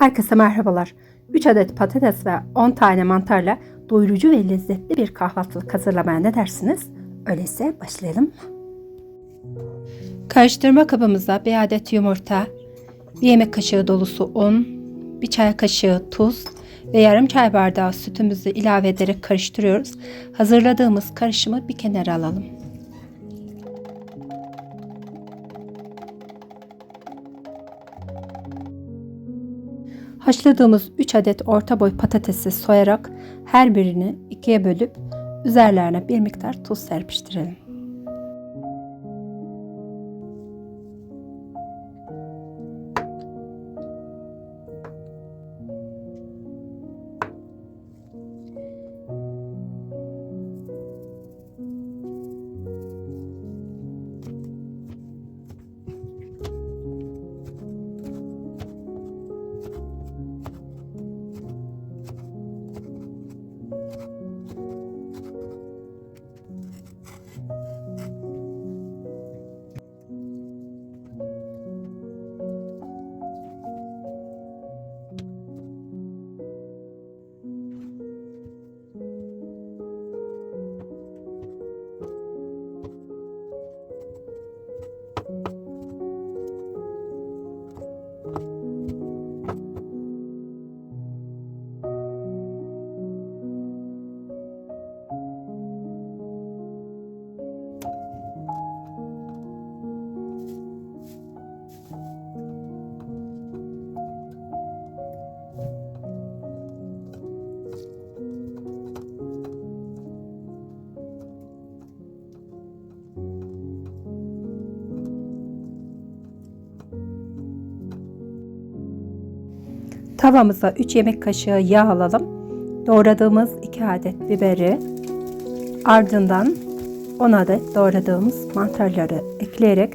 Herkese merhabalar. 3 adet patates ve 10 tane mantarla doyurucu ve lezzetli bir kahvaltılık hazırlamaya ne dersiniz? Öyleyse başlayalım? Karıştırma kabımıza bir adet yumurta, bir yemek kaşığı dolusu un, bir çay kaşığı tuz ve yarım çay bardağı sütümüzü ilave ederek karıştırıyoruz. Hazırladığımız karışımı bir kenara alalım. Haşladığımız 3 adet orta boy patatesi soyarak her birini ikiye bölüp üzerlerine bir miktar tuz serpiştirelim. Tavamıza 3 yemek kaşığı yağ alalım. Doğradığımız 2 adet biberi ardından 10 adet doğradığımız mantarları ekleyerek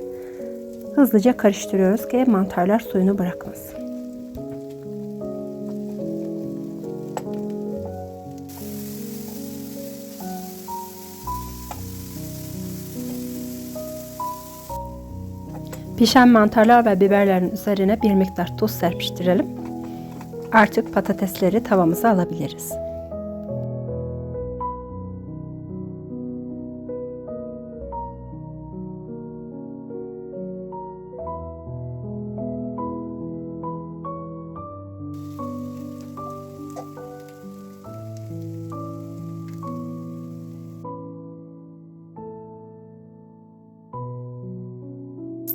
hızlıca karıştırıyoruz ki mantarlar suyunu bırakmasın. Pişen mantarlar ve biberlerin üzerine bir miktar tuz serpiştirelim. Artık patatesleri tavamıza alabiliriz.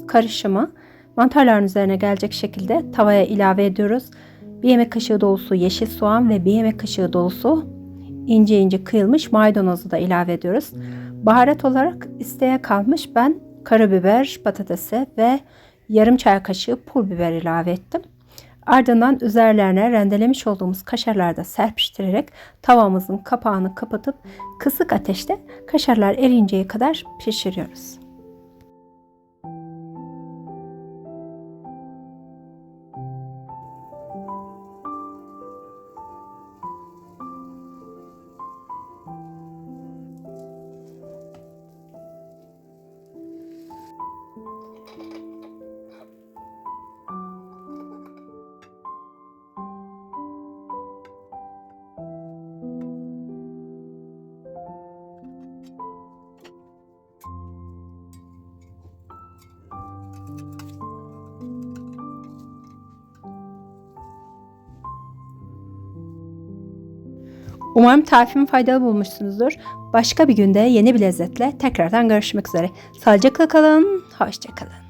Karışımı mantarların üzerine gelecek şekilde tavaya ilave ediyoruz. Bir yemek kaşığı dolusu yeşil soğan ve bir yemek kaşığı dolusu ince ince kıyılmış maydanozu da ilave ediyoruz. Baharat olarak isteğe kalmış ben karabiber, patatese ve yarım çay kaşığı pul biber ilave ettim. Ardından üzerlerine rendelemiş olduğumuz kaşarları da serpiştirerek tavamızın kapağını kapatıp kısık ateşte kaşarlar erinceye kadar pişiriyoruz. Umarım tarifimi faydalı bulmuşsunuzdur. Başka bir günde yeni bir lezzetle tekrardan görüşmek üzere. Sağlıcakla kalın, hoşçakalın.